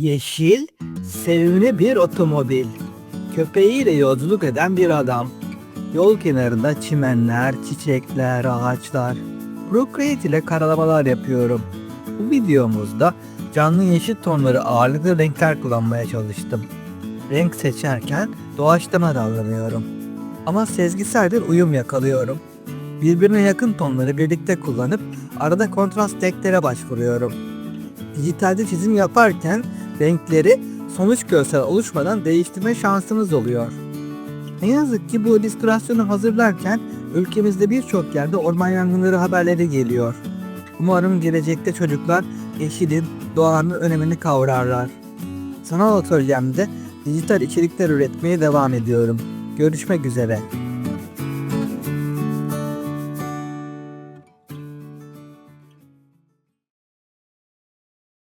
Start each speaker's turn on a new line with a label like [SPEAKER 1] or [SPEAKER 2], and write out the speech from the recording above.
[SPEAKER 1] Yeşil, sevimli bir otomobil. Köpeğiyle yolculuk eden bir adam. Yol kenarında çimenler, çiçekler, ağaçlar. Procreate ile karalamalar yapıyorum. Bu videomuzda canlı yeşil tonları ağırlıklı renkler kullanmaya çalıştım. Renk seçerken doğaçlama davranıyorum. Ama sezgisel bir uyum yakalıyorum. Birbirine yakın tonları birlikte kullanıp arada kontrast renklere başvuruyorum. Dijitalde çizim yaparken renkleri sonuç görsel oluşmadan değiştirme şansınız oluyor. Ne yazık ki bu illüstrasyonu hazırlarken ülkemizde birçok yerde orman yangınları haberleri geliyor. Umarım gelecekte çocuklar yeşilin, doğanın önemini kavrarlar. Sanal atölyemde dijital içerikler üretmeye devam ediyorum. Görüşmek üzere.